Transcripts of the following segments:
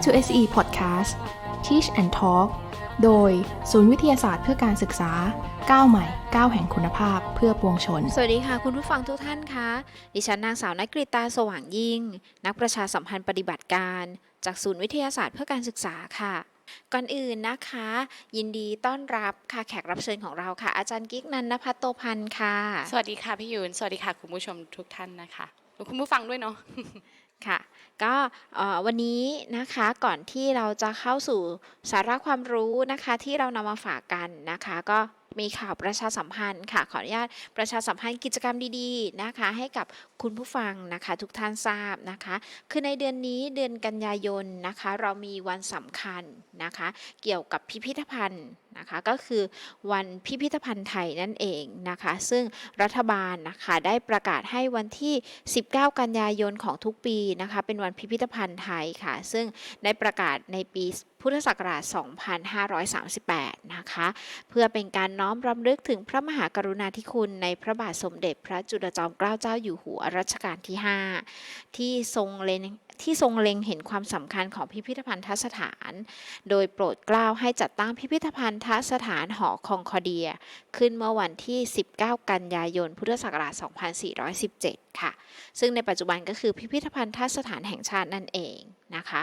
Welcome to SE Podcast Teach and Talk โดยศูนย์วิทยาศาสตร์เพื่อการศึกษาก้าวใหม่ก้าวแห่งคุณภาพเพื่อปวงชน สวัสดีค่ะ คุณผู้ฟังทุกท่านคะดิฉันนางสาวนักกริตาสว่างยิ่ง นักประชาสัมพันธ์ปฏิบัติการ จากศูนย์วิทยาศาสตร์เพื่อการศึกษาค่ะ ก่อนอื่นนะคะ ยินดีต้อนรับค่ะแขกรับเชิญของเราค่ะ อาจารย์กิ๊กนันนภัทรโตพันธ์ค่ะ สวัสดีค่ะพี่ยูนสวัสดีค่ะคุณผู้ชมทุกท่านนะคะรวมคุณผู้ฟังด้วยเนาะ ค่ะก็วันนี้นะคะก่อนที่เราจะเข้าสู่สาระความรู้นะคะที่เรานำมาฝากกันนะคะก็ มีข่าวประชาสัมพันธ์ค่ะขออนุญาตประชาสัมพันธ์กิจกรรมดีๆนะคะ ให้กับคุณผู้ฟังนะคะทุกท่านทราบนะคะ คือในเดือนนี้เดือนกันยายนนะคะ เรามีวันสำคัญนะคะ เกี่ยวกับพิพิธภัณฑ์นะคะก็คือวันพิพิธภัณฑ์ไทยนั่นเองนะคะ ซึ่งรัฐบาลนะคะได้ประกาศให้วันที่ 19 กันยายนของทุกปีนะคะ เป็นวันพิพิธภัณฑ์ไทยค่ะ ซึ่งได้ประกาศในปี พุทธศักราช 2538 นะคะ เพื่อเป็นการน้อมรำลึกถึงพระมหากรุณาธิคุณในพระบาทสมเด็จพระจุลจอมเกล้าเจ้าอยู่หัวรัชกาลที่ 5 ที่ทรงเล็งที่ทรงเล็งเห็นความสำคัญของพิพิธภัณฑสถาน โดยโปรดเกล้าให้จัดตั้งพิพิธภัณฑสถานหอคองคอเดีย ขึ้นเมื่อวันที่ 19 กันยายน พุทธศักราช 2417 ค่ะ ซึ่งในปัจจุบันก็คือพิพิธภัณฑสถานแห่งชาตินั่นเองนะคะ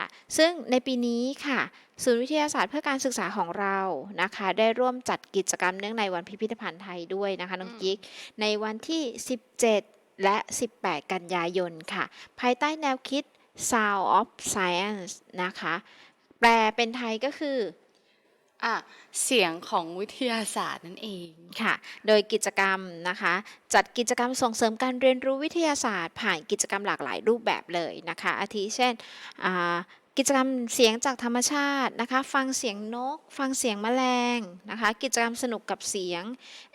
ค่ะ ซึ่งในปีนี้ค่ะ ศูนย์วิทยาศาสตร์เพื่อการศึกษาของเรานะคะ ได้ร่วมจัดกิจกรรมเนื่องในวันพิพิธภัณฑ์ไทยด้วยนะคะน้องกิ๊กในวันที่ 17 และ 18 กันยายนค่ะ ภายใต้แนวคิด Sound of Science นะคะ แปลเป็นไทยก็คือ อะเสียงของวิทยาศาสตร์นั่นเองค่ะ โดยกิจกรรมนะคะ จัดกิจกรรมส่งเสริมการเรียนรู้วิทยาศาสตร์ ผ่านกิจกรรมหลากหลายรูปแบบเลยนะคะ อาทิเช่นอ่า กิจกรรมเสียงจากธรรมชาตินะคะ ฟังเสียงนก ฟังเสียงแมลงนะคะ กิจกรรมสนุกกับเสียง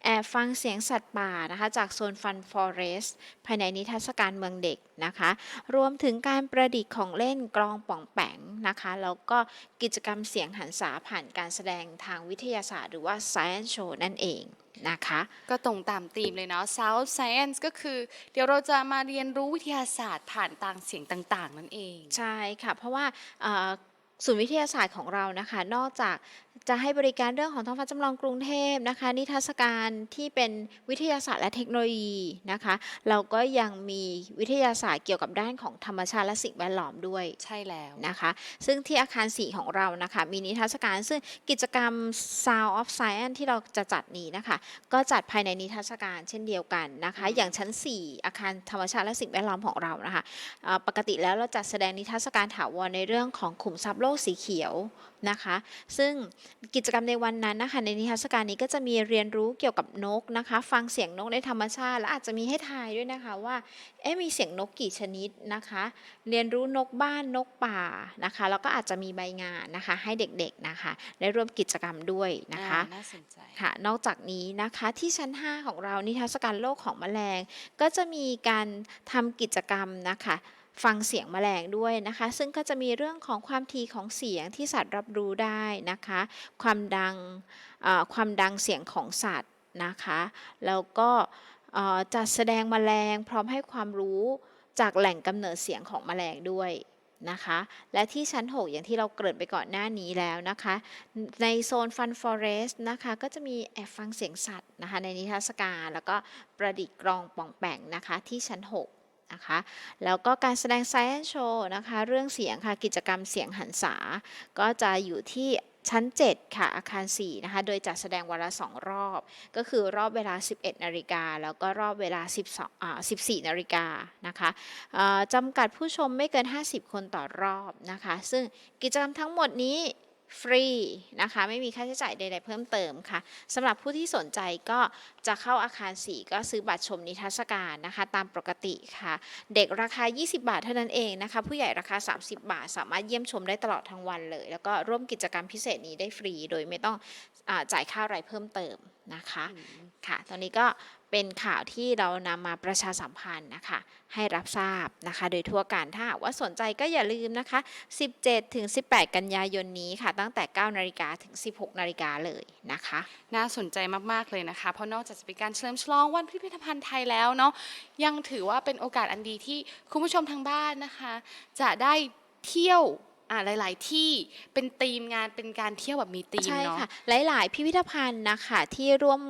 แอบฟังเสียงสัตว์ป่านะคะ จากโซนฟันฟอเรสต์ภายในนิทรรศการเมืองเด็กนะคะ รวมถึงการประดิษฐ์ของเล่นกลองป่องแปงนะคะ แล้วก็กิจกรรมเสียงหันษาผ่านการแสดงทางวิทยาศาสตร์ หรือว่า science show นั่นเอง นะคะ ก็ตรงตามธีมเลยเนาะ Sound Science ก็คือ เดี๋ยวเราจะมาเรียนรู้วิทยาศาสตร์ผ่านต่างเสียงต่าง ๆ นั่นเอง ใช่ค่ะ เพราะว่าเอ่อ ศูนย์วิทยาศาสตร์ของเรานะคะ นอกจากจะให้บริการเรื่องของท้องฟ้าจำลองกรุงเทพนะคะ นิทรรศการที่เป็นวิทยาศาสตร์และเทคโนโลยีนะคะ เราก็ยังมีวิทยาศาสตร์เกี่ยวกับด้านของธรรมชาติและสิ่งแวดล้อมด้วยใช่แล้วนะคะ ซึ่งที่อาคาร4ของเรานะคะ มีนิทรรศการซึ่งกิจกรรม Sound of Science ที่เราจะจัดนี้นะคะ ก็จัดภายในนิทรรศการเช่นเดียวกันนะคะ อย่างชั้น 4 อาคารธรรมชาติและสิ่งแวดล้อมของเรานะคะเอ่อปกติแล้วเราจัดแสดงนิทรรศการถาวรในเรื่องของขุมทรัพย์โลกสีเขียวนะคะ ซึ่งกิจกรรมในวันนั้นนะคะในนิทรรศการนี้ก็จะมีเรียนรู้เกี่ยวกับนกนะคะ ฟังเสียงนกในธรรมชาติ และอาจจะมีให้ทายด้วยนะคะว่าเอ๊ะมีเสียงนกกี่ชนิดนะคะ เรียนรู้นกบ้านนกป่านะคะแล้วก็อาจจะมีใบงานนะคะ ให้เด็กๆนะคะ ได้ร่วมกิจกรรมด้วยนะคะอ่าน่าสนใจค่ะนอกจากนี้นะคะที่ชั้น 5 ของเรานิทรรศการโลกของแมลง ก็จะมีการทำกิจกรรมนะคะ ฟังเสียงแมลงด้วยนะคะ ซึ่งก็จะมีเรื่องของความถี่ของเสียงที่สัตว์รับรู้ได้นะคะ ความดังความดังเสียงของสัตว์นะคะ แล้วก็จัดแสดงแมลงพร้อมให้ความรู้จากแหล่งกำเนิดเสียงของแมลงด้วยนะคะ และที่ชั้น 6 อย่างที่เราเกริ่นไปก่อนหน้านี้แล้วนะคะ ในโซนฟันฟอเรสต์นะคะ ก็จะมีแอบฟังเสียงสัตว์นะคะ ในนิทรรศการ แล้วก็ประดิษฐ์กรองป่องแปงนะคะที่ชั้น 6 นะคะ แล้วก็การแสดง Science Show นะคะ เรื่องเสียงค่ะ กิจกรรมเสียงหันษา ก็จะอยู่ที่ชั้น 7 ค่ะ อาคาร 4 นะคะ โดยจัดแสดงวันละ 2 รอบ ก็คือรอบเวลา 11 นาฬิกา แล้วก็รอบเวลา 12อ่า14 นาฬิกานะคะจำกัดผู้ชมไม่เกิน 50 คนต่อรอบนะคะ ซึ่งกิจกรรมทั้งหมดนี้ ฟรีนะคะ ไม่มีค่าใช้จ่ายใด ๆ เพิ่มเติมค่ะสำหรับผู้ที่สนใจก็จะเข้าอาคาร 4 ก็ซื้อบัตรชมนิทรรศการนะคะ ตามปกติค่ะ เด็กราคา 20 บาทเท่านั้นเองนะคะ ผู้ใหญ่ราคา 30 บาท สามารถเยี่ยมชมได้ตลอดทั้งวันเลย แล้วก็ร่วมกิจกรรมพิเศษนี้ได้ฟรี โดยไม่ต้องอาจ่ายค่าอะไรเพิ่มเติมนะคะค่ะ ตอนนี้ก็ เป็นข่าวที่เรานำมาประชาสัมพันธ์นะคะ ให้รับทราบนะคะ โดยทั่วกันถ้าหากว่าสนใจก็อย่าลืมนะคะ 17 ถึง 18 กันยายนนี้ค่ะ ตั้งแต่ 9 นาฬิกาถึง 16 นาฬิกาเลยนะคะ น่าสนใจมาก ๆ เลยนะคะ เพราะนอกจากจะเป็นการเฉลิมฉลองวันพิพิธภัณฑ์ไทยแล้วเนาะยังถือว่าเป็นโอกาสอันดีที่คุณผู้ชมทางบ้านนะคะ จะได้เที่ยวอ่าหลาย ๆ ที่เป็นธีมงานเป็นการเที่ยวแบบมีธีมใช่เนาะค่ะ หลาย ๆ พิพิธภัณฑ์นะคะที่ร่วม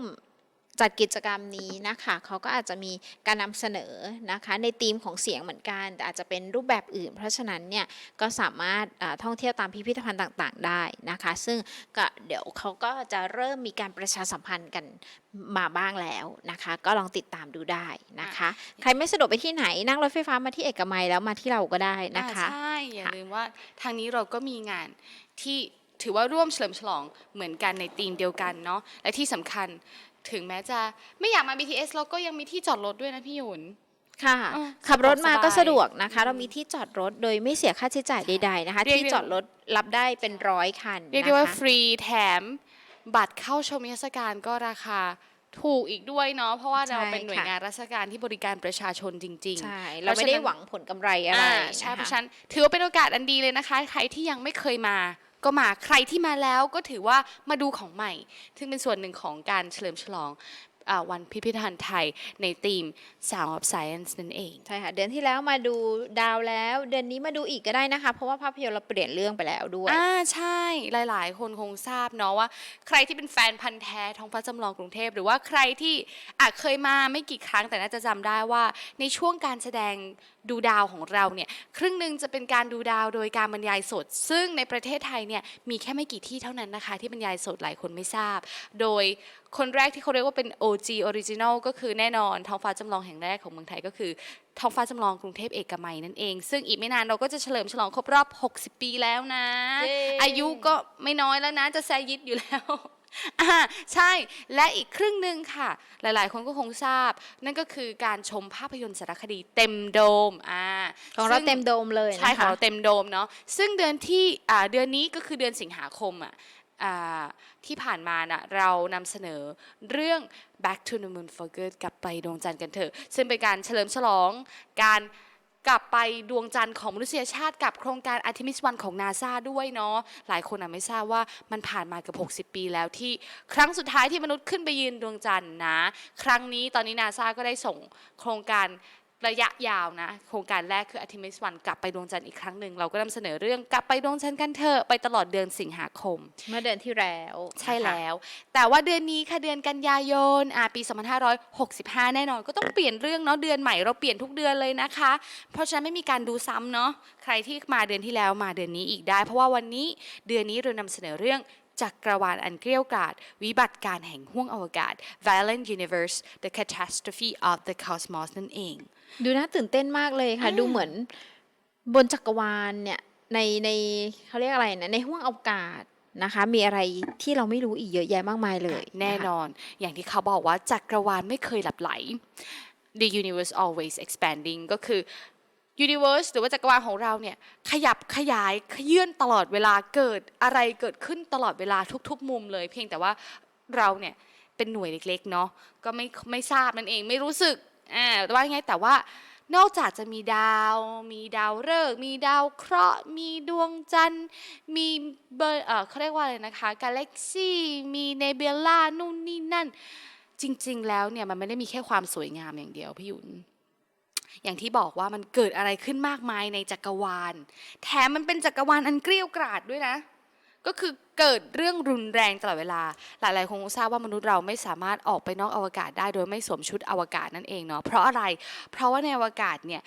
จัดกิจกรรมนี้นะคะเขาก็อาจจะมีการนำเสนอนะคะในธีมของเสียงเหมือนกัน แต่อาจจะเป็นรูปแบบอื่น เพราะฉะนั้นเนี่ยก็สามารถอ่าท่องเที่ยวตามพิพิธภัณฑ์ต่างๆ ได้นะคะ ซึ่งก็เดี๋ยวเขาก็จะเริ่มมีการประชาสัมพันธ์กันมาบ้างแล้วนะคะ ก็ลองติดตามดูได้นะคะ ใครไม่สะดวกไปที่ไหนนั่งรถไฟฟ้ามาที่เอกมัยแล้วมาที่เราก็ได้นะคะอ่าใช่อย่าค่ะลืมว่าทางนี้เราก็มีงานที่ถือว่าร่วมเฉลิมฉลองเหมือนกันในธีมเดียวกันเนาะและที่สำคัญ ถึงแม้จะไม่อยากมา BTS เราก็ยังมีที่จอดรถด้วยนะพี่หยุน ค่ะอืมขับรถมาก็สะสะดดววกกสบายนะคะ เรามีที่จอดรถโดยไม่เสียค่าใช้จ่ายใดๆนะคะ เรียกที่ได้จอดรถรับได้เป็นร้อยคันเรียกนะได้ว่าคะฟรีแถมบัตรเข้าชมนิทรรศการก็ราคาถูกอีกด้วยเนาะเพราะว่าเราใช่เป็นหน่วยค่ะงานราชการที่บริการประชาชนจริง ๆ ใช่เราไม่ได้หวังผลกำไรอะไรอ่านะใช่เพราะคะฉะนั้นถือว่าเป็นโอกาสอันดีเลยนะคะ ใครที่ยังไม่เคยมา ก็มาใครที่มาแล้วก็ถือว่ามาดูของใหม่ ซึ่งเป็นส่วนหนึ่งของการเฉลิมฉลองอาวันพิพิธภัณฑ์ไทยในธีม Sound of Science นั่นเอง ใช่ค่ะ เดือนที่แล้วมาดูดาวแล้ว เดือนนี้มาดูอีกก็ได้นะคะ เพราะว่าภาพยนตร์เราเปลี่ยนเรื่องไปแล้วด้วย อ่า ใช่ หลายๆ คนคงทราบเนาะว่า ใครที่เป็นแฟนพันธ์แท้ท้องฟ้าจำลองกรุงเทพ หรือว่าใครที่อาจเคยมาไม่กี่ครั้งแต่น่าจะจำได้ว่า ในช่วงการแสดง ดูดาวของเราเนี่ยครึ่งหนึ่งจะเป็นการดูดาวโดยการบรรยายสด ซึ่งในประเทศไทยเนี่ยมีแค่ไม่กี่ที่เท่านั้นนะคะ ที่บรรยายสดหลายคนไม่ทราบ โดยคนแรกที่เขาเรียกว่าเป็น OG Original ก็คือแน่นอนท้องฟ้าจำลองแห่งแรกของเมืองไทยก็คือท้องฟ้าจำลองกรุงเทพเอกมัยนั่นเอง ซึ่งอีกไม่นานเราก็จะเฉลิมฉลองครบรอบ 60 ปีแล้วนะเย้อายุก็ไม่น้อยแล้วนะจะแซยิดอยู่แล้ว อ่าใช่และอีกครึ่งหนึ่งค่ะ หลายๆ คนก็คงทราบ นั่นก็คือการชมภาพยนตร์สารคดีเต็มโดมอ่าของเราซึ่เต็มโดมเลยใช่นะของคะ เราเต็มโดมเนาะซึ่งเดือนที่อ่าเดือนนี้ก็คือเดือนสิงหาคมอะอ่าที่ผ่านมาน่ะเรานำเสนอเรื่อง Back to the Moon for Good กลับไปดวงจันทร์กันเถอะ ซึ่งเป็นการเฉลิมฉลองการ กลับไปดวงจันทร์ของมนุษยชาติกับโครงการอัธมิสวันของนาซาด้วยเนาะหลายคนอะไม่ทราบว่ามันผ่านมาเกือบ60 ปีแล้วที่ครั้งสุดท้ายที่มนุษย์ขึ้นไปยืนดวงจันทร์นะ ครั้งนี้ตอนนี้นาซาก็ได้ส่งโครงการ ระยะยาวนะโครงการแรกคือ Artemis 1กลับไปดวงจันทร์อีกครั้งหนึ่งเราก็นำเสนอเรื่องกลับไปดวงจันทร์กันเถอะไปตลอดเดือนสิงหาคม เมื่อเดือนที่แล้วใช่นะคะแล้ว แต่ว่าเดือนนี้ค่ะเดือนกันยายนอ่าปี 2565 แน่นอน ก็ต้องเปลี่ยนเรื่องเนาะเดือนใหม่เราเปลี่ยนทุกเดือนเลยนะคะ เพราะฉะนั้นไม่มีการดูซ้ำเนาะใครที่มาเดือนที่แล้วมาเดือนนี้อีกได้ เพราะว่าวันนี้เดือนนี้เรานำเสนอเรื่อง จักรวาลอันเกลียวกราดวิบัติการแห่งห้วงอวกาศ Violent Universe The Catastrophe of the Cosmos นั่นเอง ดูน่าตื่นเต้นมากเลยค่ะ ดูเหมือนบนจักรวาลเนี่ยในในเขาเรียกอะไรนะในห้วงอวกาศนะคะมีอะไรที่เราไม่รู้อีกเยอะแยะมากมายเลยะคะแน่นอน อย่างที่เขาบอกว่าจักรวาลไม่เคยหลับไหล the universe always expanding ก็คือ universe หรือว่าจักรวาลของเราเนี่ยขยับขยายขยื่นตลอดเวลาเกิดอะไรเกิดขึ้นตลอดเวลาทุก ๆ มุมเลย เพียงแต่ว่าเราเนี่ยเป็นหน่วยเล็กๆเนาะก็ไม่ไม่ทราบนั่นเองไม่รู้สึกอ่าว่าไงแต่ว่านอกจากจะมีดาว มีดาวฤกษ์มีดาวเคราะห์ มีดวงจันทร์ มีเบอร์เออเขาเรียกว่าอะไรนะคะ กาแล็กซี่ มีเนเบล่านู่นนี่นั่น จริง ๆ แล้วเนี่ยมันไม่ได้มีแค่ความสวยงามอย่างเดียวพี่หยุน อย่างที่บอกว่ามันเกิดอะไรขึ้นมากมายในจักรวาล แถมมันเป็นจักรวาลอันเกลียวกราดด้วยนะ ก็คือเกิดเรื่องรุนแรงตลอดเวลา หลายๆคงทราบว่ามนุษย์เราไม่สามารถออกไปนอกอวกาศได้ โดยไม่สวมชุดอวกาศนั่นเองเนาะ เพราะอะไร เพราะว่าในอวกาศเนี่ย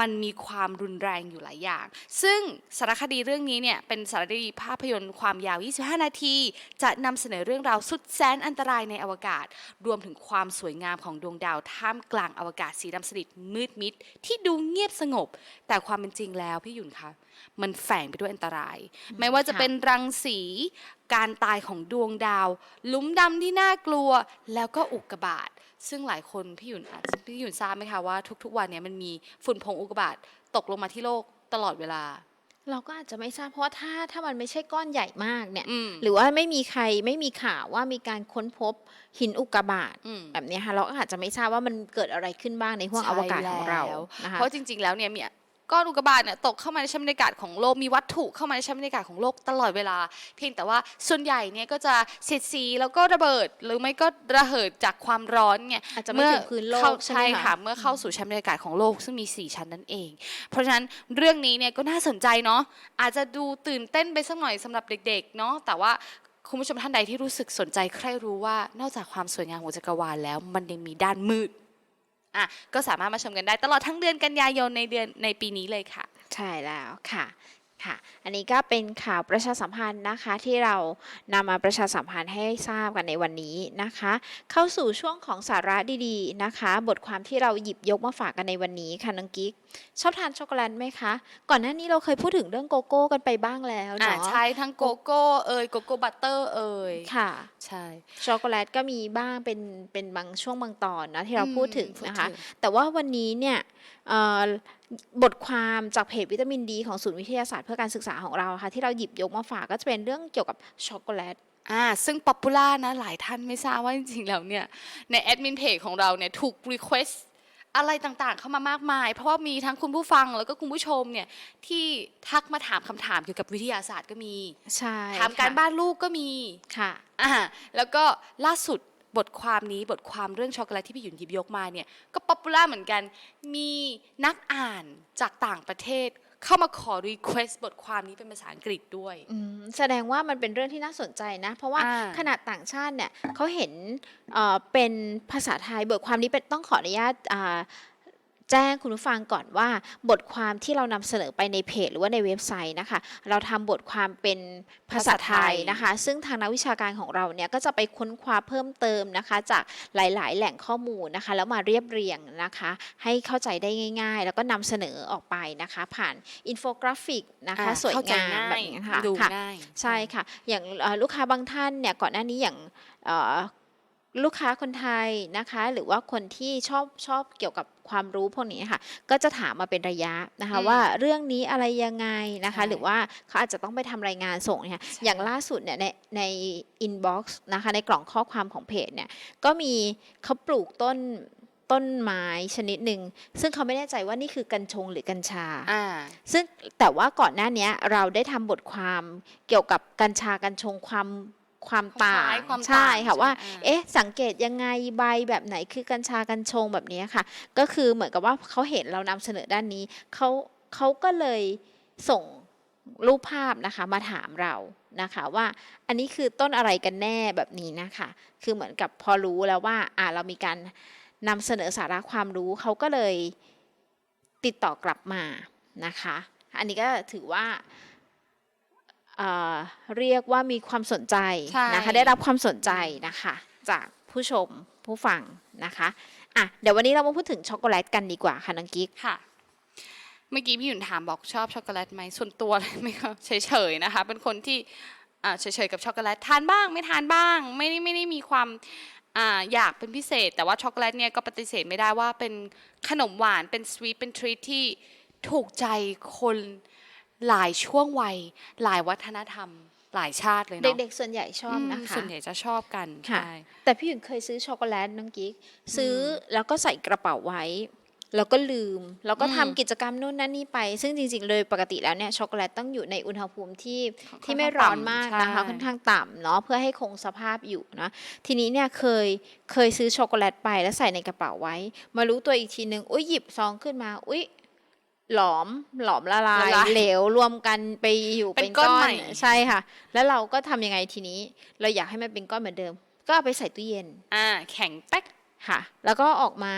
มันมีความรุนแรงอยู่หลายอย่าง ซึ่งสารคดีเรื่องนี้เนี่ยเป็นสารคดีภาพยนตร์ความยาว 25 นาที จะนำเสนอเรื่องราวสุดแสนอันตรายในอวกาศ รวมถึงความสวยงามของดวงดาวท่ามกลางอวกาศสีดำสนิทมืดมิด ที่ดูเงียบสงบ แต่ความเป็นจริงแล้วพี่หยุนคะมันแฝงไปด้วยอันตราย ไม่ว่าจะค่ะเป็นรังสีการตายของดวงดาว หลุมดำที่น่ากลัว แล้วก็อุกกาบาต ซึ่งหลายคนพี่หยุนอาจจะพี่หยุนทราบไหมคะว่าทุกๆวันเนี่ยมันมีฝุ่นผงอุกกาบาตตกลงมาที่โลกตลอดเวลา เราก็อาจจะไม่ทราบเพราะว่าถ้าถ้ามันไม่ใช่ก้อนใหญ่มากเนี่ยอืมหรือว่าไม่มีใครไม่มีข่าวว่ามีการค้นพบหินอุกกาบาตอืมแบบเนี้ยค่ะเราก็อาจจะไม่ทราบว่ามันเกิดอะไรขึ้นบ้างในห้วงอวกาศของเราใช่แล้วนะคะเพราะจริง ๆแล้วเนี่ยมี ก้อนอุกกาบาตเนี่ยตกเข้ามาในชั้นบรรยากาศของโลกมีวัตถุเข้ามาในชั้นบรรยากาศของโลกตลอดเวลา เพียงแต่ว่าส่วนใหญ่เนี่ยก็จะเสียดสีแล้วก็ระเบิดหรือไม่ก็ระเหิดจากความร้อนเนี่ยอาจจะไม่ถึงพื้นโลกเข้าใช่ไหมใช่คะค่ะเมื่อเข้าสู่ชั้นบรรยากาศของโลกซึ่งมี 4 ชั้นนั่นเอง เพราะฉะนั้นเรื่องนี้เนี่ยก็น่าสนใจเนาะอาจจะดูตื่นเต้นไปสักหน่อยสำหรับเด็กๆเนาะแต่ว่าคุณผู้ชมท่านใดที่รู้สึกสนใจใครรู้ว่านอกจากความสวยงามของจักรวาลแล้ว มันยังมีด้านมืด อะก็สามารถมาชมกันได้ตลอดทั้งเดือนกันยายนในเดือนในปีนี้เลยค่ะ ใช่แล้วค่ะ ค่ะ อันนี้ก็เป็นข่าวประชาสัมพันธ์นะคะที่เรานำมาประชาสัมพันธ์ให้ทราบกันในวันนี้นะคะ เข้าสู่ช่วงของสาระดีๆนะคะ บทความที่เราหยิบยกมาฝากกันในวันนี้ค่ะน้องกิ๊กชอบทานช็อกโกแลตไหมคะ ก่อนหน้านี้เราเคยพูดถึงเรื่องโกโก้กันไปบ้างแล้วอ่าเนาะใช่ทั้งโกโก้เอ่ยโกโก้บัตเตอร์เอ่ยค่ะ ใช่ช็อกโกแลตก็มีบ้างเป็นเป็นบางช่วงบางตอนนะที่เราพูดถึงอืมนะคะพูดถึงแต่ว่าวันนี้เนี่ยเอ่อ บทความจากเพจวิตามินดีของศูนย์วิทยาศาสตร์เพื่อการศึกษาของเราค่ะที่เราหยิบยกมาฝากก็จะเป็นเรื่องเกี่ยวกับช็อกโกแลตอ่าซึ่งป๊อปปูล่านะหลายท่านไม่ทราบว่าจริงๆแล้วเนี่ยในแอดมินเพจของเราเนี่ยถูกรีเควสอะไรต่างๆ เข้ามามากมาย เพราะว่ามีทั้งคุณผู้ฟังแล้วก็คุณผู้ชมเนี่ยที่ทักมาถามคำถามเกี่ยวกับวิทยาศาสตร์ก็มีใช่ถามการค่ะบ้านลูกก็มีค่ะอ่าแล้วก็ล่าสุด บทความนี้บทความเรื่องช็อกโกแลตที่พี่หยุนหยิบยกมาเนี่ยก็ป๊อปปูล่าเหมือนกัน มีนักอ่านจากต่างประเทศเข้ามาขอรีเควสบทความนี้เป็นภาษาอังกฤษด้วยอืมแสดงว่ามันเป็นเรื่องที่น่าสนใจนะ เพราะว่าอ่าขนาดต่างชาติเนี่ยเขาเห็นเอ่อเป็นภาษาไทยบทความนี้เป็นต้องขออนุญาตอ่า แจ้งคุณผู้ฟังก่อนว่า บทความที่เรานำเสนอไปในเพจ หรือว่าในเว็บไซต์นะคะ เราทำบทความเป็นภาษาไทยนะคะ ซึ่งทางนักวิชาการของเราเนี่ยก็จะไปค้นคว้าเพิ่มเติมนะคะ จากหลาย ๆ แหล่งข้อมูลนะคะ แล้วมาเรียบเรียงนะคะ ให้เข้าใจได้ง่าย ๆ แล้วก็นำเสนอออกไปนะคะ ผ่านอินโฟกราฟิกนะคะอ่าสวยเข้าใจงามแบบนี้ค่ะดูค่ะง่ายใช่ค่ะ อย่างเอ่อลูกค้าบางท่านเนี่ยก่อนหน้านี้อย่างเอ่อ ลูกค้าคนไทยนะคะ หรือว่าคนที่ชอบชอบเกี่ยวกับความรู้พวกนี้ค่ะ ก็จะถามมาเป็นระยะนะคะอืมว่าเรื่องนี้อะไรยังไงนะคะใช่หรือว่าเขาอาจจะต้องไปทำรายงานส่งเนี่ยอย่างล่าสุดเนี่ยในในอินบ็อกซ์นะคะ ในกล่องข้อความของเพจเนี่ยก็มีเขาปลูกต้นต้นไม้ชนิดหนึ่ง ซึ่งเขาไม่แน่ใจว่านี่คือกัญชงหรือกัญชาอ่าซึ่งแต่ว่าก่อนหน้าเนี้ยเราได้ทำบทความเกี่ยวกับกัญชากัญชงความ ความต่างคล้ายความใช่ต่างค่ะใช่ไหมว่าอ่า เอ๊ะ สังเกตยังไงใบแบบไหนคือกัญชากัญชงแบบนี้ค่ะ ก็คือเหมือนกับว่าเขาเห็นเรานำเสนอด้านนี้เขาเขาก็เลยส่งรูปภาพนะคะมาถามเรานะคะว่าอันนี้คือต้นอะไรกันแน่แบบนี้นะคะ คือเหมือนกับพอรู้แล้วว่าอ่าเรามีการนำเสนอสาระความรู้เขาก็เลยติดต่อกลับมานะคะ อันนี้ก็ถือว่า เอ่อเรียกว่ามีความสนใจใช่นะคะได้รับความสนใจนะคะจากผู้ชมผู้ฟังนะคะอะเดี๋ยววันนี้เรามาพูดถึงช็อกโกแลตกันดีกว่าค่ะน้องกิ๊กค่ะ เมื่อกี้พี่หยุนถามบอกชอบช็อกโกแลตไหมส่วนตัวไม่ก็เฉยๆนะคะ เป็นคนที่อ่าเฉยๆกับช็อกโกแลตทานบ้างไม่ทานบ้าง ไม่ได้ไม่ได้มีความอ่าอยากเป็นพิเศษ แต่ว่าช็อกโกแลตเนี่ยก็ปฏิเสธไม่ได้ว่าเป็นขนมหวานเป็นสวีทเป็นทรีทที่ถูกใจคน หลายช่วงวัย หลายวัฒนธรรม หลายชาติเลยเนาะเด็กๆส่วนใหญ่ชอบนะมคะส่วนใหญ่จะชอบกันค่ะใช่แต่พี่หญิงเคยซื้อช็อกโกแลตน้องกิ๊กซื้ออแล้วก็ใส่กระเป๋าไว้ แล้วก็ลืม แล้วก็อืมทำกิจกรรมนู่นนั่นนี่ไป ซึ่งจริงๆเลยปกติแล้วเนี่ยช็อกโกแลตต้องอยู่ในอุณหภูมิที่ที่ไม่ร้อนมากนะคะใช่ค่อนข้างต่ำเนาะเพื่อให้คงสภาพอยู่นะทีนี้เนี่ยเคยเคยซื้อช็อกโกแลตไปแล้วใส่ในกระเป๋าไว้ มารู้ตัวอีกทีนึงอุ้ยหยิบซองขึ้นมาอุ้ย หลอมหลอมละลายละลายเหลวรวมกันไปอยู่เป็นเป็นก้ก้อนอใหม่นใช่ค่ะ แล้วเราก็ทำยังไงทีนี้ เราอยากให้มันเป็นก้อนเหมือนเดิม ก็เอาไปใส่ตู้เย็น อ่า แข็งแป๊กค่ะ แล้วก็ออกมา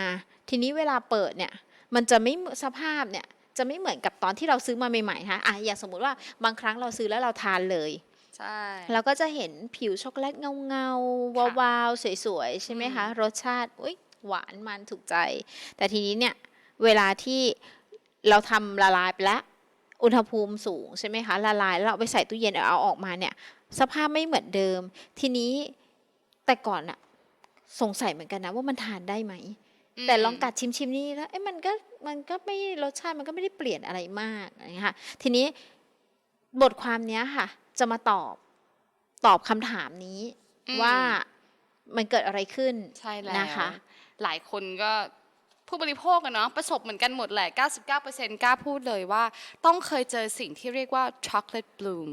ทีนี้เวลาเปิดเนี่ย มันจะไม่เหมือนสภาพเนี่ย จะไม่เหมือนกับตอนที่เราซื้อมาใหม่ๆนะคะอะอย่างสมมุติว่าบางครั้งเราซื้อแล้วเราทานเลยใช่เราก็จะเห็นผิวช็อกโกแลตเงาๆค่ะวาวๆสวยๆใช่ไหมคะรสชาติอุ้ยหวานมันถูกใจ แต่ทีนี้เนี่ยเวลาที่ เราทำละลายไปแล้วอุณหภูมิสูงใช่ไหมคะละลายแล้วเราเอาไปใส่ตู้เย็นเอาออกมาเนี่ย สภาพไม่เหมือนเดิม ทีนี้แต่ก่อนอะสงสัยเหมือนกันนะว่ามันทานได้ไหมมแต่ลองกัดชิมชิมๆนี่แล้วเอ้ยมันก็มันก็ไม่รสชาติมันก็ไม่ได้เปลี่ยนอะไรมากอะไรอย่างเงี้ยค่ะทีนี้บทความเนี้ยค่ะ จะมาตอบตอบคำถามนี้อืมว่ามันเกิดอะไรขึ้นใช่แล้วนะคะ หลายคนก็ ผู้บริโภคกันเนาะประสบเหมือนกันหมดแหละ 99%กล้าพูดเลยว่า ต้องเคยเจอสิ่งที่เรียกว่า chocolate bloom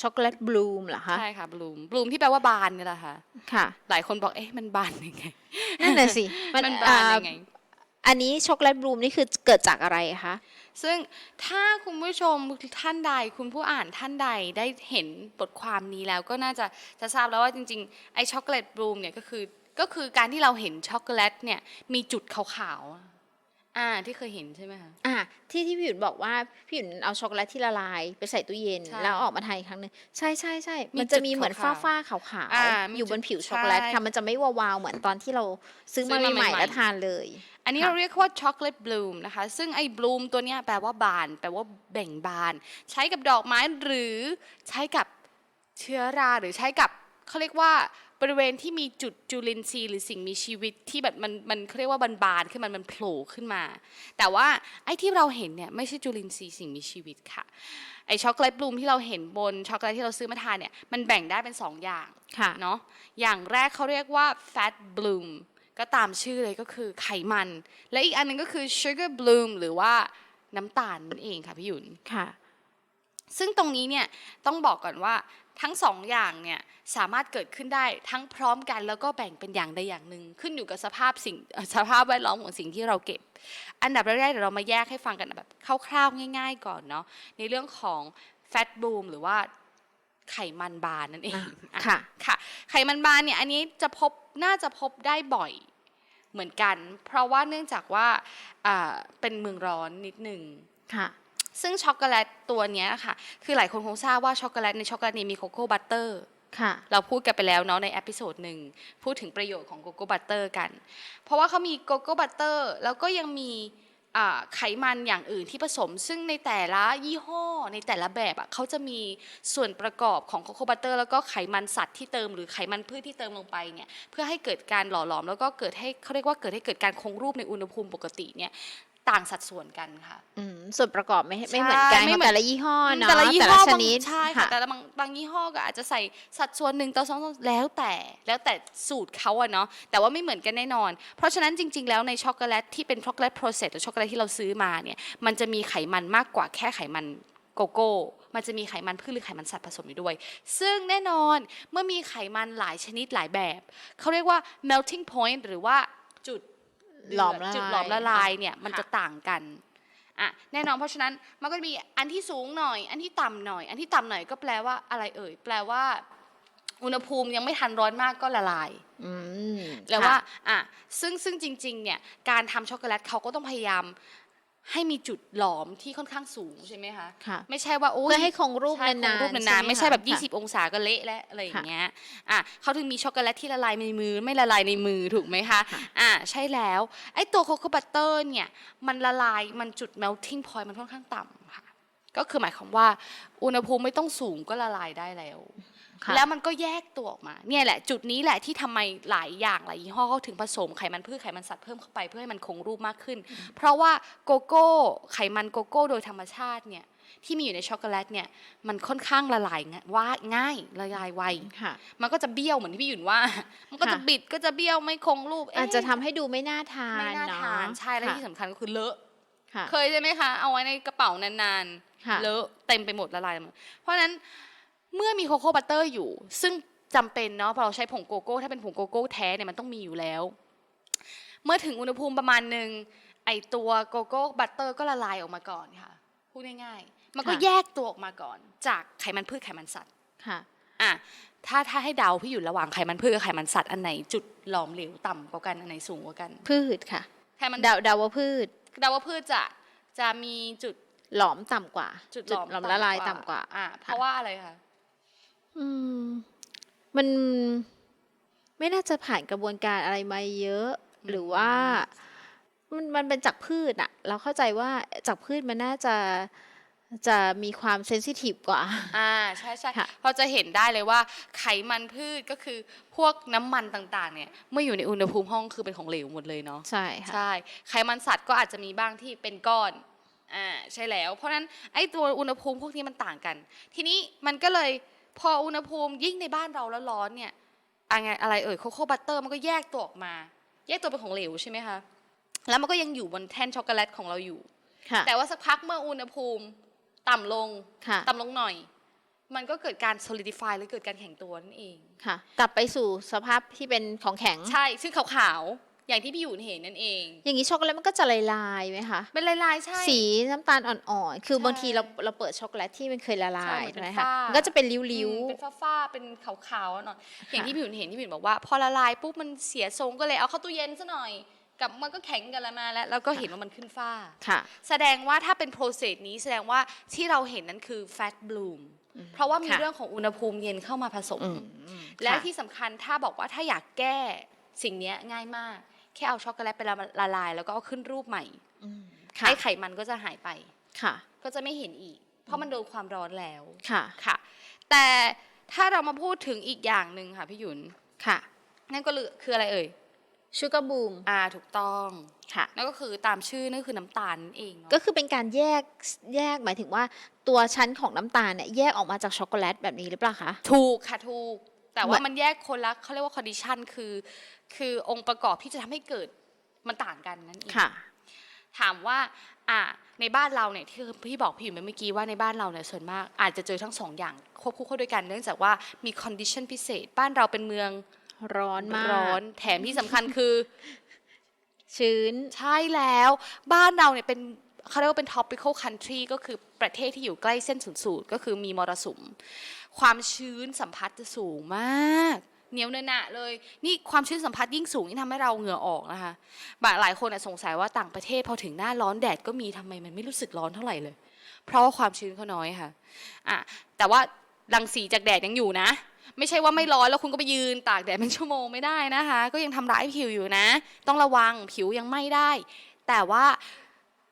ช็อกโกแลตบลูมเหรอคะ ใช่ค่ะ bloom bloom ที่แปลว่าบานนี่แหละค่ะ ค่ะ หลายคนบอกเอ๊ะมันบานยังไง นั่นน่ะสิ มันบานยังไงอ่าอันนี้ช็อกโกแลตบลูมนี่คือเกิดจากอะไรคะ ซึ่งถ้าคุณผู้ชมท่านใดคุณผู้อ่านท่านใดได้เห็นบทความนี้แล้วก็น่าจะจะทราบแล้วว่าจริงๆ ไอ้ช็อกโกแลตบลูมเนี่ยก็คือ ก็คือการที่เราเห็นช็อกโกแลตเนี่ยมีจุดขาวๆอะอ่าที่เคยเห็นใช่ไหมคะ อ่าที่ที่พี่หยุนบอกว่าพี่หยุนเอาช็อกโกแลตที่ละลาย ไปใส่ตู้เย็น ใช่แล้วออกมาทานอีกครั้งหนึ่งใช่ใช่ใช่มีมันจะจุดมีเหมือนขาวฝ้าๆฝ้าๆขาวอ่าๆมีอยู่บนจุดผิวช็อกโกแลตใช่ค่ะมันจะไม่วาวๆเหมือนตอนที่เราซื้อซื้มาอมาใหม่ใหม่ๆ ๆแล้วทานเลย อันนี้ค่ะ เราเรียกว่าช็อกโกแลตบลูมนะคะ ซึ่งไอ้บลูมตัวเนี้ยแปลว่าบาน แปลว่าเบ่งบาน ใช้กับดอกไม้หรือใช้กับเชื้อราหรือใช้กับเขาเรียกว่า บริเวณที่มีจุดจุลินทรีย์หรือสิ่งมีชีวิตที่แบบมันมันเขาเรียกว่าบานๆขึ้นมามันโผล่ขึ้นมา แต่ว่าไอ้ที่เราเห็นเนี่ยไม่ใช่จุลินทรีย์สิ่งมีชีวิตค่ะไอ้ช็อกโกแลตบลูมที่เราเห็นบนช็อกโกแลตที่เราซื้อมาทานเนี่ยมันแบ่งได้เป็นสองอย่างค่ะเนาะอย่างแรกเขาเรียกว่า fat bloom ก็ตามชื่อเลยก็คือไขมัน และอีกอันหนึงก็คือ sugar bloom หรือว่าน้ำตาลนั่นเองค่ะพี่หยุนค่ะ ซึ่งตรงนี้เนี่ยต้องบอกก่อนว่า ทั้งสองอย่างเนี่ยสามารถเกิดขึ้นได้ทั้งพร้อมกันแล้วก็แบ่งเป็นอย่างใดอย่างหนึ่งขึ้นอยู่กับสภาพสิ่งเอ่อสภาพแวดล้อมของสิ่งที่เราเก็บ อันดับแรกๆเดี๋ยวเรามาแยกให้ฟังกันแบบคร่าวๆง่าย ๆ ก่อนเนาะในเรื่องของ fat bloom หรือว่าไขมันบานนั่นเองอะอะค่ะค่ะ ไขมันบานเนี่ยอันนี้จะพบน่าจะพบได้บ่อยเหมือนกัน เพราะว่าเนื่องจากว่าอ่าเป็นเมืองร้อนนิดหนึ่งค่ะ ซึ่งช็อกโกแลตตัวเนี้ยค่ะ คือหลายคนคงทราบว่าช็อกโกแลตในช็อกโกแลตนี้มีโกโก้บัตเตอร์ค่ะเราพูดกันไปแล้วเนาะในเอพิโซดหนึ่งพูดถึงประโยชน์ของโกโก้บัตเตอร์กัน เพราะว่าเขามีโกโก้บัตเตอร์แล้วก็ยังมีอ่าไขมันอย่างอื่นที่ผสม ซึ่งในแต่ละยี่ห้อในแต่ละแบบอะเขาจะมีส่วนประกอบของโกโก้บัตเตอร์แล้วก็ไขมันสัตว์ที่เติมหรือไขมันพืชที่เติมลงไปเนี่ยเพื่อให้เกิดการหล่อหลอม แล้วก็เกิดให้เขาเรียกว่าเกิดให้เกิดการคงรูปในอุณหภูมิปกติเนี่ย ต่างสัดส่วนกันค่ะอืมส่วนประกอบไม่ไม่ใช่เหมือนกันไม่ของเหมือนแต่ละยี่ห้อเนาะแต่ละยี่ห้อบางชนิดใช่ค่ะแต่ละบางบางยี่ห้อก็อาจจะใส่สัดส่วนหนึ่งต่อสองต่อแล้วแต่แล้วแต่สูตรเขาอะเนาะแต่ว่าไม่เหมือนกันแน่นอน เพราะฉะนั้นจริง ๆ แล้วในช็อกโกแลตที่เป็นช็อกโกแลตโปรเซสหรือช็อกโกแลตที่เราซื้อมาเนี่ยมันจะมีไขมันมากกว่าแค่ไขมันโกโก้มันจะมีไขมันพืชหรือไขมันสัตว์ผสมอยู่ด้วย ซึ่งแน่นอนเมื่อมีไขมันหลายชนิดหลายแบบ เขาเรียกว่า melting point หรือว่าจุด หลอมละลายจุดหลอมละลายเนี่ยมันค่ะจะต่างกันอะแน่นอนเพราะฉะนั้นมันก็จะมีอันที่สูงหน่อย อันที่ต่ำหน่อย อันที่ต่ำหน่อยก็แปลว่าอะไรเอ่ย แปลว่า อุณหภูมิยังไม่ทันร้อนมากก็ละลายอืมแปลค่ะว่าอะซึ่งซึ่งจริง ๆ เนี่ยการทำช็อกโกแลตเขาก็ต้องพยายาม ให้มีจุดหลอมที่ค่อนข้างสูงใช่ไหมคะค่ะไม่ใช่ว่าโอ้ยเพื่อให้คงรูปใช่นานๆคงรูปใช่นานไหมๆไม่ใช่แบบคะ20 องศาก็เละและอะไรอย่างเงี้ยอะเขาถึงมีช็อกโกแลตที่ละลายในมือไม่ละลายในมือถูกไหมคะค่ะอะใช่แล้วไอ้ตัวโคโค่บัตเตอร์เนี่ยมันละลายมันจุด melting point มันค่อนข้างต่ำค่ะก็คือหมายความว่า อุณหภูมิไม่ต้องสูงก็ละลายได้แล้วค่ะ แล้วมันก็แยกตัวออกมา เนี่ยแหละ จุดนี้แหละที่ทำไมหลายอย่างหลายยี่ห้อเขาถึงผสมไขมันพืชไขมันสัตว์เพิ่มเข้าไปเพื่อให้มันคงรูปมากขึ้น เพราะว่าโกโก้ไขมันโกโก้โดยธรรมชาติเนี่ยที่มีอยู่ในช็อกโกแลตเนี่ยมันค่อนข้างละลายง่ายว่าง่ายละลายไวค่ะมันก็จะเบี้ยวเหมือนที่พี่หยุ่นว่า มันก็จะค่ะบิดก็จะเบี้ยวไม่คงรูปเอาจจะทำให้ดูไม่น่าทานไม่น่าเนาะทานใช่และค่ะที่สำคัญก็คือเลอะค่ะเคยใช่ไหมคะ เอาไว้ในกระเป๋านานค่ะๆเลอะเต็มไปหมดละลายหมดเพราะฉะนั้น เมื่อมีโคโค่บัตเตอร์อยู่ ซึ่งจำเป็นเนาะเพราะเราใช้ผงโกโก้ ถ้าเป็นผงโกโก้แท้เนี่ยมันต้องมีอยู่แล้ว เมื่อถึงอุณหภูมิประมาณหนึ่งไอตัวโกโก้บัตเตอร์ก็ละลายออกมาก่อนค่ะพูดง่ายๆ มันก็ค่ะแยกตัวออกมาก่อน จากไขมันพืชไขมันสัตว์ค่ะอะถ้าถ้าให้เดาพี่อยู่ระหว่างไขมันพืชกับไขมันสัตว์อันไหนจุดหลอมเหลวต่ำกว่ากันอันไหนสูงกว่ากัน พืชค่ะไขมันเดาเดาว่าพืชเดาว่าพืชจะจะมีจุดหลอมต่ำกว่า จุดหลอมหลอมละลายต่ำกว่าอ่าเพราะว่าอะไรคะ อืม มัน ไม่น่าจะผ่านกระบวนการอะไรมาเยอะหรือว่ามัน มันเป็นจากพืชอะ เราเข้าใจว่าจากพืชมันน่าจะ จะมีความเซนซิทีฟกว่า อ่า ใช่ใช่ค่ะเพราะจะเห็นได้เลยว่าไขมันพืชก็คือพวกน้ำมันต่างๆ เนี่ยเมื่ออยู่ในอุณหภูมิห้องคือเป็นของเหลวหมดเลยเนาะใช่ค่ะ ใช่ไขมันสัตว์ก็อาจจะมีบ้างที่เป็นก้อนอ่าใช่แล้ว เพราะฉะนั้นไอ้ตัวอุณหภูมิพวกนี้มันต่างกัน ทีนี้มันก็เลย พออุณหภูมิยิ่งในบ้านเราแล้วร้อนเนี่ยอะไรอะไรเอ่ยโคโค่บัตเตอร์มันก็แยกตัวออกมา แยกตัวเป็นของเหลวใช่ไหมคะแล้วมันก็ยังอยู่บนแท่นช็อกโกแลตของเราอยู่ค่ะแต่ว่าสักพักเมื่ออุณหภูมิต่ำลงค่ะต่ำลงหน่อย มันก็เกิดการ solidify หรือเกิดการแข็งตัวนั่นเองค่ะ กลับไปสู่สภาพที่เป็นของแข็งใช่ซึ่งขาวๆ อย่างที่พี่อยู่เห็นนั่นเอง อย่างนี้ช็อกโกแลตมันก็จะลายๆไหมคะเป็นลายๆใช่สีน้ำตาลอ่อนๆคือใช่บางทีเราเราเปิดช็อกโกแลตที่มันเคยละลาใช่ยเหมือนเป็นใช่ไหมคะฝ้ามัมันก็จะเป็นริ้วอืมเป็นฟ้าๆเป็นขาวๆหน่อยอย่างที่พี่อยู่เห็นที่พี่อยู่บอกว่า พอละลายปุ๊บมันเสียทรงก็เลยเอาเข้าตู้เย็นซะหน่อยกับมันก็แข็งกันละมาแล้วแล้วก็เห็นว่ามันขึ้นฝ้าๆค่ะแสดงว่าถ้าเป็นโปรเซสนี้แสดงว่าที่เราเห็นนั้นคือ fat bloom เพราะว่ามีค่ะเรื่องของอุณหภูมิเย็นเข้ามาผสมอืมและค่ะที่สำคัญถ้าบอกว่าถ้าอยากแก้สิ่งเนี้ยง่ายมาก แค่เอาช็อกโกแลตไปละละลาย แล้วก็เอาขึ้นรูปใหม่อืมค่ะไอ้ไขมันก็จะหายไปค่ะ ก็จะไม่เห็นอีก เพราะมันโดนความร้อนแล้วค่ะค่ะ แต่ถ้าเรามาพูดถึงอีกอย่างหนึ่งค่ะพี่หยุนค่ะ นั่นก็คืออะไรเอ่ยชูการ์บูมอ่าถูกต้องค่ะนั่นก็คือตามชื่อนั่นคือน้ำตาลนั่นเองเนาะก็คือเป็นการแยกแยกหมายถึงว่า ตัวชั้นของน้ำตาลเนี่ยแยกออกมาจากช็อกโกแลตแบบนี้หรือเปล่าคะถูกค่ะถูก แต่เหมืว่าอนมันแยกคนละเขาเรียกว่า condition คือ คือองค์ประกอบที่จะทำให้เกิดมันต่างกันนั่นเองค่ะถามว่าอ่าในบ้านเราเนี่ยที่พี่บอกพี่อยู่เมื่อกี้ว่าในบ้านเราเนี่ยส่วนมาก อาจจะเจอทั้งสองอย่างควบคู่เข้าด้วยกัน เนื่องจากว่ามี condition พิเศษ บ้านเราเป็นเมืองร้อนมากร้อนแถมที่สำคัญคือ ชื้นใช่แล้ว บ้านเราเนี่ยเป็นเขาเรียกว่าเป็น tropical country ก็คือประเทศที่อยู่ใกล้เส้นศูนย์สูตรก็คือมีมรสุม ความชื้นสัมผัสจะสูงมากเหนียวเนอะหนะเลย นี่ความชื้นสัมผัสยิ่งสูงยิ่งทำให้เราเหงื่อออกนะคะบางหลายคนสงสัยว่าต่างประเทศพอถึงหน้าร้อนแดดก็มีทำไมมันไม่รู้สึกร้อนเท่าไหร่เลย เพราะว่าความชื้นเขาน้อยค่ะอะแต่ว่ารังสีจากแดดยังอยู่นะ ไม่ใช่ว่าไม่ร้อนแล้วคุณก็ไปยืนตากแดดเป็นชั่วโมงไม่ได้นะคะ ก็ยังทำร้ายผิวอยู่นะ ต้องระวังผิวยังไม่ได้ แต่ว่า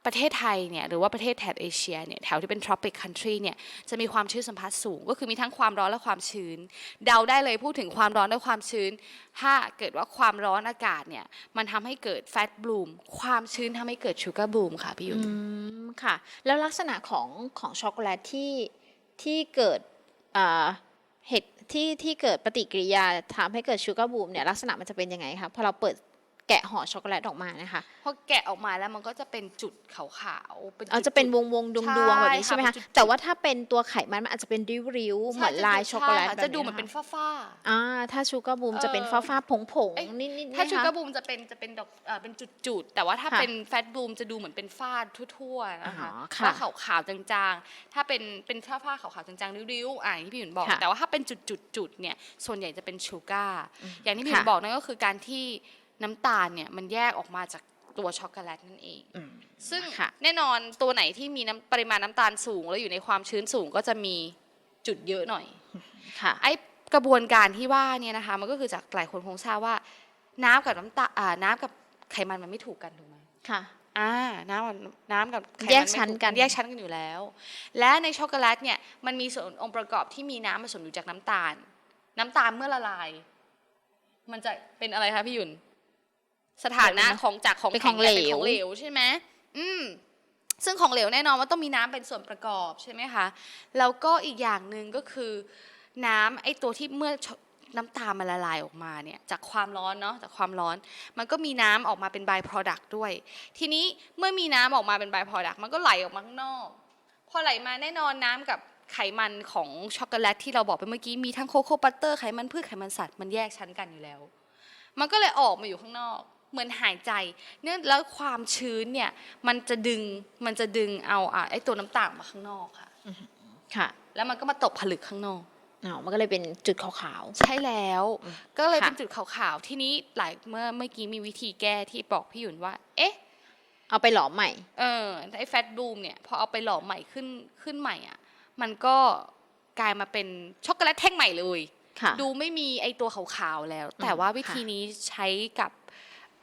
ประเทศไทยเนี่ยหรือว่าประเทศแถบเอเชียเนี่ยแถวที่เป็น tropic country เนี่ยจะมีความชื้นสัมผัสสูง ก็คือมีทั้งความร้อนและความชื้น เดาได้เลยพูดถึงความร้อนและความชื้น ถ้าเกิดว่าความร้อนอากาศเนี่ยมันทำให้เกิด fat bloom ความชื้นทำให้เกิด sugar bloom ค่ะพี่ยุนอืมค่ะ แล้วลักษณะของของช็อกโกแลตที่ที่เกิดอ่าเหตุที่ที่เกิดปฏิกิริยาทำให้เกิดชูการ์บูมเนี่ยลักษณะมันจะเป็นยังไงคะพอเราเปิด แกะห่อช็อกโกแลตออกมานะคะพอแกะออกมาแล้วมันก็จะเป็นจุดขาวๆเป็นเอาจะเป็นวจุดงวงดวงดวงๆแบบนี้ใช่ใช่ไหมค่ะคะเป็นจุดๆแต่ว่าถ้าเป็นตัวไขมันมันอาจจะเป็นริ้วๆๆเหมือนลายช็อกโกแลตใช่แบบจะดูเหมือนเป็นค่ะฝ้าๆอ่าถ้าชูการ์บูมจะเป็นเออฟ้าฟ้าๆผงผงเอ้ยๆนิดๆถ้าไหมชูคะการ์บูมจะเป็นจะเป็นดอกเอ่อเป็นจุดๆแต่ว่าถ้าค่ะเป็นแฟตบูมจะดูเหมือนเป็นฝ้าทั่วๆนะคะอ๋อฝ้าค่ะขาวๆจางๆ ถ้าเป็นเป็นฝ้าฝ้าขาวๆจางๆริ้วๆอ่าอย่างที่พี่หยุนบอกค่ะแต่ว่าถ้าเป็นจุดๆๆเนี่ยส่วนใหญ่จะเป็นชูการ์อย่างที่พี่หยุนค่ะบอกนั่นก็คือการที่ น้ำตาลเนี่ยมันแยกออกมาจากตัวช็อกโกแลตนั่นเองอืมซึ่งค่ะแน่นอนตัวไหนที่มีน้ำปริมาณน้ำตาลสูง แล้วอยู่ในความชื้นสูงก็จะมีจุดเยอะหน่อยค่ะไอ้กระบวนการที่ว่าเนี่ยนะคะมันก็คือจากหลายคนคงทราบว่า น้ำกับน้ำตาอ่าน้ำกับไขมันมันไม่ถูกกันถูกไหมค่ะอ่าน้ำกับน้ำกับไขมัแยกชั้นไม่ถูกันแยกชั้นกันอยู่แล้ว และในช็อกโกแลตเนี่ยมันมีส่วนองค์ประกอบที่มีน้ำผสมอยู่จากน้ำตาล น้ำตาลเมื่อละลาย มันจะเป็นอะไรคะพี่หยุน สถานะของจากของเป็นแข็ของเหลวเป็นของเหลวใช่ไหมอืม ซึ่งของเหลวแน่นอนว่าต้องมีน้ำเป็นส่วนประกอบใช่ไหมคะ แล้วก็อีกอย่างหนึ่งก็คือ น้ำไอ้ตัวที่เมื่อชน้ำตาลมันละลายออกมาเนี่ยจากความร้อนเนาะจากความร้อน มันก็มีน้ำออกมาเป็น by product ด้วย ทีนี้เมื่อมีน้ำออกมาเป็น by product มันก็ไหลออกมาข้างนอก พอไหลมาแน่นอนน้ำกับไขมันของช็อกโกแลตที่เราบอกไปเมื่อกี้มีทั้งโคโค่บัตเตอร์ไขมันพืชไขมันสัตว์มันแยกชั้นกันอยู่แล้ว มันก็เลยออกมาอยู่ข้างนอก เหมือนหายใจ เนื่องแล้วความชื้นเนี่ยมันจะดึงมันจะดึงเอาอะไอ้ตัวน้ำตาลมาข้างนอกค่ะค่ะ แล้วมันก็มาตกผลึกข้างนอกอ๋อมันก็เลยเป็นจุดขาวใช่แล้ว ก็เลยค่ะเป็นจุดขาวๆ ทีนี้หลายเมื่อเมื่อกี้มีวิธีแก้ที่บอกพี่หยุนว่า เอ๊ะๆเอาไปหลอมใหม่ เออไอ้แฟตบูมเนี่ยพอเอาไปหลอมใหม่ขึ้นขึ้นใหม่อะ มันก็กลายมาเป็นช็อกโกแลตแท่งใหม่เลยค่ะดูไม่มีไอตัวขาวๆแล้วอืมแต่ว่าวิค่ะธีนี้ใช้กับ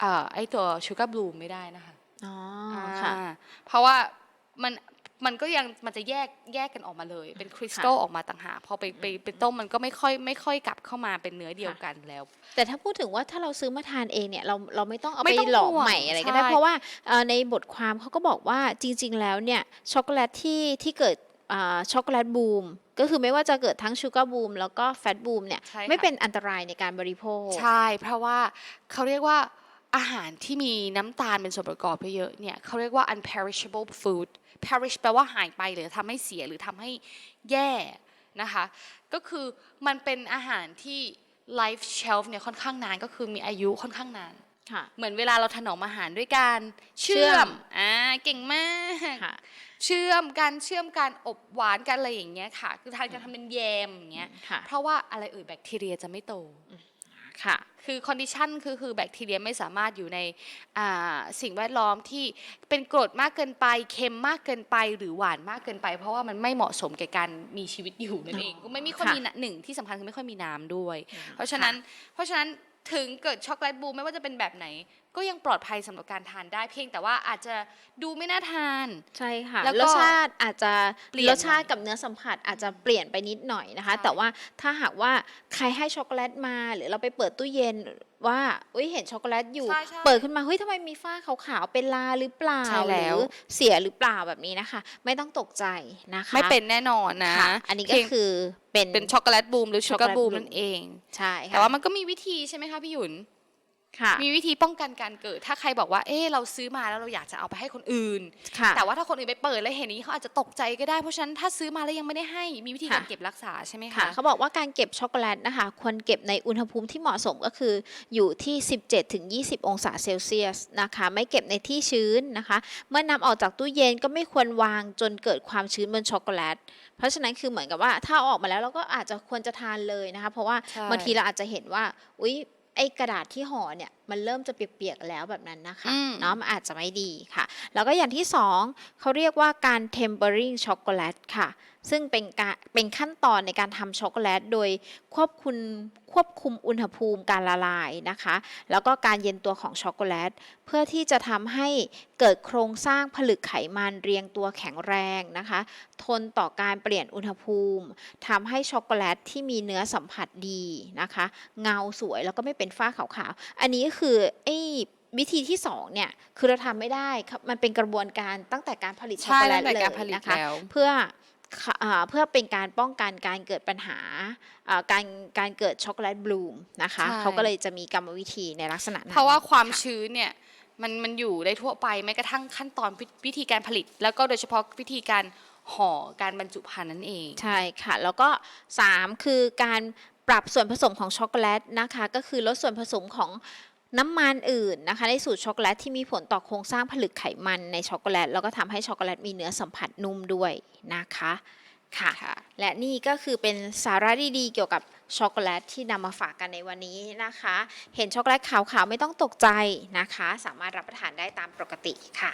เอ่อไอตัวชูการ์บลูมไม่ได้นะคะอ๋ออ่าค่ะ เพราะว่ามันมันก็ยังมันจะแยกแยกกันออกมาเลย เป็นคริสตัลออกมาต่างหากพอไปไปไปต้มมันก็ไม่ค่อยไม่ค่อยกลับเข้ามาเป็นเนื้อเดียวกันแล้ว แต่ถ้าพูดถึงว่าถ้าเราซื้อมาทานเองเนี่ยเราเราไม่ต้องเอาไม่ไปต้องหลอมห่วงใหม่อะไรก็ได้ใช่เพราะว่าเอ่อในบทความเขาก็บอกว่าจริง ๆ แล้วเนี่ยช็อกโกแลตที่ที่เกิดอ่าช็อกโกแลตบูมก็คือไม่ว่าจะเกิดทั้งชูการ์บูมแล้วก็แฟตบูมเนี่ยใช่ค่ะไม่เป็นอันตรายในการบริโภค ใช่ เพราะว่าเขาเรียกว่า อาหารที่มีน้ำตาลเป็นส่วนประกอบเยอะๆเนี่ยเขาเรียกว่า unperishable food perish แปลว่าหายไปหรือทำให้เสียหรือทำให้แย่นะคะ ก็คือมันเป็นอาหารที่ life shelf เนี่ยค่อนข้างนานก็คือมีอายุค่อนข้างนานค่ะเหมือนเวลาเราถนอมอาหารด้วยการเชื่เชื่ออมมอ่าเก่งมากค่ะเชื่อมกันเชื่อมกันอบหวานกันอะไรอย่างเงี้ยค่ะ คือทานกันทำเป็นแยมอย่างเงี้ยค่ะเพราะว่าอะไรเอ่ยแบคทีเรียจะไม่โต ค่ะ คือคอนดิชันคือคือแบคทีเรียไม่สามารถอยู่ในอ่าสิ่งแวดล้อมที่เป็นกรดมากเกินไป เค็มมากเกินไป หรือหวานมากเกินไป เพราะว่ามันไม่เหมาะสมแก่การมีชีวิตอยู่นั่นเองอ๋อก็ไม่มีค่อยค่ะมีน้ำหนึ่งที่สำคัญคือไม่ค่อยมีน้ำด้วยอืมเพราะฉะนั้น เพราะฉะนั้นถึงเกิดช็อกโกแลตบูมไม่ว่าจะเป็นแบบไหน ก็ยังปลอดภัยสำหรับการทานได้เพียงแต่ว่าอาจจะดูไม่น่าทานใช่ค่ะแล้วก็รสชาติอาจจะเปลี่ยนรสชาติกับเนื้อสัมผัสอาจจะเปลี่ยนไปนิดหน่อยนะคะใช่แต่ว่าถ้าหากว่าใครให้ช็อกโกแลตมา หรือเราไปเปิดตู้เย็นว่าอุ้ยเห็นช็อกโกแลตอยู่ใช่ใช่เปิดขึ้นมาเฮ้ยทำไมมีฝ้าขาวๆเป็นลาหรือเปล่าใช่หแล้รืวอเสียหรือเปล่าแบบนี้นะคะ ไม่ต้องตกใจนะคะ ไม่เป็นแน่นอนนะค่ะอันนี้ก็เพียงคือเป็นเป็นช็อกโกแลตบูมหรือช็อกโกแลตช็อกโกแลตบูมบูมนั่นเองใช่ค่ะแต่ว่ามันก็มีวิธีใช่ไหมคะพี่หยุนค่ะ มีวิธีป้องกันการเกิด ถ้าใครบอกว่า เออเราซื้อมาแล้วเราอยากจะเอาไปให้คนอื่นค่ะแต่ว่าถ้าคนอื่นไปเปิดแล้วเห็นอย่างนี้เขาอาจจะตกใจก็ได้ เพราะฉะนั้นถ้าซื้อมาแล้วยังไม่ได้ให้ มีวิธีการค่ะเก็บรักษาใช่ไหมค่ะคะ เขาบอกว่าการเก็บช็อกโกแลตนะคะ ควรเก็บในอุณหภูมิที่เหมาะสมก็คืออยู่ที่ 17-20 องศาเซลเซียสนะคะ ไม่เก็บในที่ชื้นนะคะ เมื่อนำออกจากตู้เย็นก็ไม่ควรวางจนเกิดความชื้นบนช็อกโกแลต เพราะฉะนั้นคือเหมือนกับว่าถ้าเอาออกมาแล้วเราก็อาจจะควรจะทานเลยนะคะ เพราะว่าใช่บางทีเราอาจจะเห็นว่า อุ๊ย ไอ้กระดาษที่ห่อเนี่ยมันเริ่มจะเปียกๆแล้วแบบนั้นนะคะอืมเนาะมันอาจจะไม่ดีค่ะ แล้วก็อย่างที่สองเขาเรียกว่าการ tempering ช็อกโกแลตค่ะ ซึ่งเป็นการเป็นขั้นตอนในการทำช็อกโกแลต โดยควบคุมควบคุมอุณหภูมิการละลายนะคะ แล้วก็การเย็นตัวของช็อกโกแลต เพื่อที่จะทำให้เกิดโครงสร้างผลึกไขมันเรียงตัวแข็งแรงนะคะ ทนต่อการเปลี่ยนอุณหภูมิทำให้ช็อกโกแลตที่มีเนื้อสัมผัสดีนะคะ เงาสวยแล้วก็ไม่เป็นฝ้าขาวๆ อันนี้ก็คือไอ้วิธีที่สองเนี่ยคือเราทำไม่ได้ครับมันเป็นกระบวนการตั้งแต่การผลิตช็อกใช่โกแลตั้ตงแต่เลยการผลิตนะคะแล้วเพื่อค่ะอ่า เพื่อเป็นการป้องกันการเกิดปัญหาอ่าการการเกิดช็อกโกแลตบลูมนะคะใช่เขาก็เลยจะมีกรรมวิธีในลักษณะนั้นเพราะว่าความค่ะชื้นเนี่ยมันมันอยู่ได้ทั่วไปแม้กระทั่งขั้นตอนวิวิธีการผลิต แล้วก็โดยเฉพาะวิธีการห่อการบรรจุภัณฑ์นั่นเอง ใช่ค่ะ แล้วก็ 3 คือการปรับส่วนผสมของช็อกโกแลตนะคะ ก็คือลดส่วนผสมของ น้ำมันอื่นนะคะในสูตรช็อกโกแลตที่มีผลต่อโครงสร้างผลึกไขมันในช็อกโกแลตแล้วก็ทำให้ช็อกโกแลตมีเนื้อสัมผัสนุ่มด้วยนะคะค่ะค่ะ และนี่ก็คือเป็นสาระดีๆ เกี่ยวกับช็อกโกแลตที่นำมาฝากกันในวันนี้นะคะ เห็นช็อกโกแลตขาวๆไม่ต้องตกใจนะคะ สามารถรับประทานได้ตามปกติค่ะ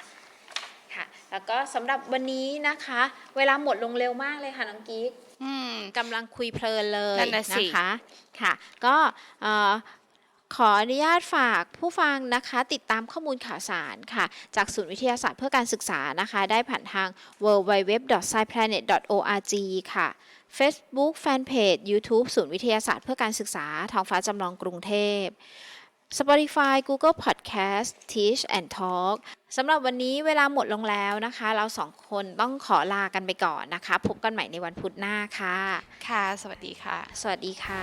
ค่ะ แล้วก็สำหรับวันนี้นะคะ เวลาหมดลงเร็วมากเลยค่ะน้องกิ๊กอืมกำลังคุยเพลินเลยนั่นน่ะสินะคะค่ะ ก็เอ่อ ขออนุญาตฝากผู้ฟังนะคะ ติดตามข้อมูลข่าวสารค่ะ จากศูนย์วิทยาศาสตร์เพื่อการศึกษานะคะ ได้ผ่านทาง www.sciplanet.org ค่ะ Facebook Fanpage YouTube ศูนย์วิทยาศาสตร์เพื่อการศึกษาท้องฟ้าจำลองกรุงเทพ Spotify Google Podcast Teach and Talk สำหรับวันนี้เวลาหมดลงแล้วนะคะ เราสองคนต้องขอลากันไปก่อนนะคะ พบกันใหม่ในวันพุธหน้าค่ะ ค่ะ สวัสดีค่ะ สวัสดีค่ะ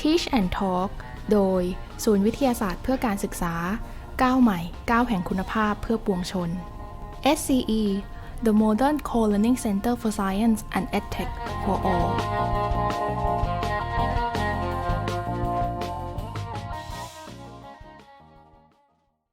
Teach and Talk โดย ศูนย์วิทยาศาสตร์เพื่อการศึกษาก้าวใหม่ก้าวแห่งคุณภาพเพื่อปวงชน SCE The Modern Co-Learning Center for Science and EdTech for All